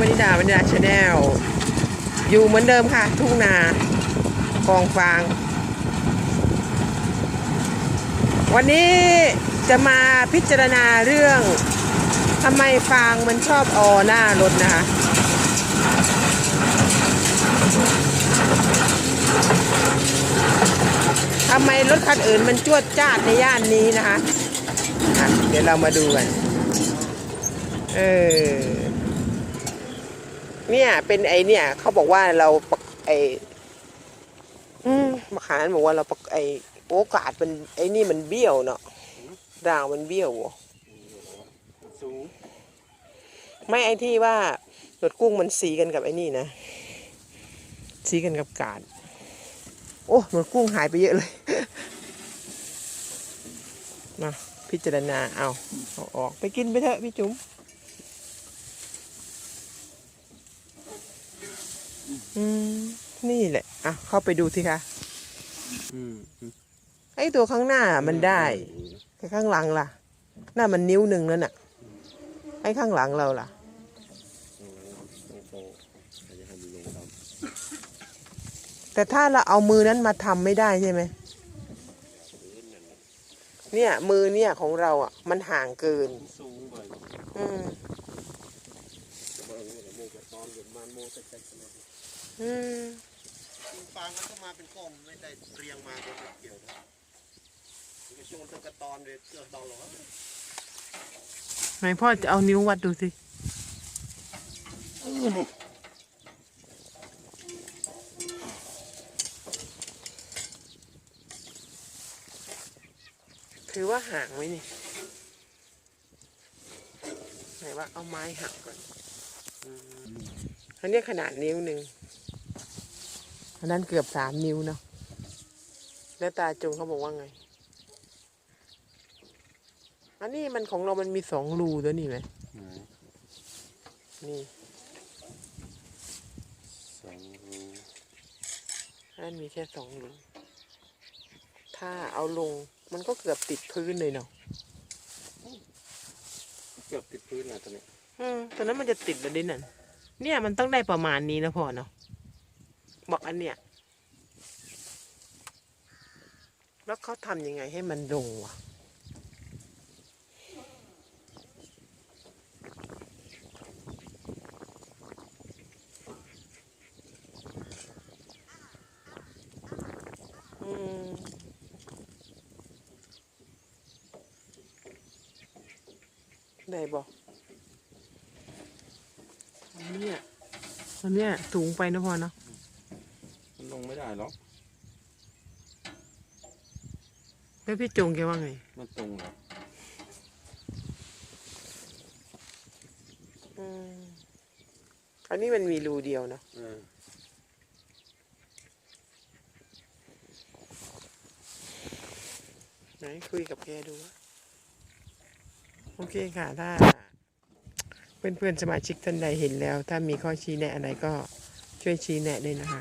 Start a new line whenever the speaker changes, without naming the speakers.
วนิดาวนิดาชาแนลอยู่เหมือนเดิมค่ะ ทุ่งนากองฟาง วันนี้จะมาพิจารณาเรื่องทำไมฟางมันชอบออหน้ารถนะคะทำไมรถคันอื่นมันจวดจ้าดในย่านนี้นะคะะเดี๋ยวเรามาดูกัน เออ เนี่ยเป็นไอเนี่ยเขาบอกว่าเราปกไออืมมาขานบอกว่าเราปกไอโอกาสมันไอนี่มันเบี้ยวเนาะดางมันเบี้ยว
สูง
ไม่ไอที่ว่าหนวดกุ้งมันสีกันกับไอนี่นะ สีกันกับกาด โอ้หนวดกุ้งหายไปเยอะเลย มาพิจารณาเอาเอาออกไปกินไปเถอะพี่จุ๋ม อืม นี่แหละ อะ เข้าไปดูสิคะ
อืมอืม
ไอ้ตัวข้างหน้ามันได้แต่ข้างหลังล่ะ หน้ามันนิ้วหนึ่งนั่นน่ะ ไอ้ข้างหลังเราล่ะ
โอ้โหใครจะให้มันลงตาม
แต่ถ้าเราเอามือนั้นมาทำไม่ได้ใช่ไหม เนี่ย มือเนี่ยของเราอะ มันห่างเกิน
สูงไป
อืม
เบิ่งมันจะ
ม
ฟางมันก็มาเป็นกล้องไม่ได้เรียงมาเป็นเกี่ยวนะมันโจนตัวกะตอนเลยเกือบดองหรอ
ไหนพ่อจะเอานิ้ววัดดูสิถือว่าห่างไหมนี่ไหนว่าเอาไม้หักก่อนอันนี้ขนาดนิ้วหนึ่ง อันนั้นเกือบสามนิ้วเนาะแล้วตาจงเขาบอกว่าไง อันนี้มันของเรามันมีสองรูตัวนี่ไหม นี่
สองรู
อันนั้นมีแค่สองรู ถ้าเอาลงมันก็เกือบติดพื้นเลยเนาะ
เกือบติดพื้นนะตอนนี้
อืมตอนนั้นมันจะติดแล้วดินั่นเนี่ยมันต้องได้ประมาณนี้นะพ่อเนาะ บอกอันเนี้ยแล้วเขาทำยังไงให้มันลงวะอืมได้บอกอันเนี้ยอันเนี้ยสูงไปนะพอเนาะ
ลงไม่ได้หรอก
แล้วพี่จงแกว่าไง
มันตรงเหรอ
อืมอันนี้มันมีรูเดียวเนาะ
เออ
ไหนคุยกับแกดูวะโอเคค่ะ ถ้า เพื่อนๆสมาชิกท่านใดเห็นแล้ว ถ้ามีข้อชี้แนะอะไรก็ช่วยชี้แนะด้วยนะคะ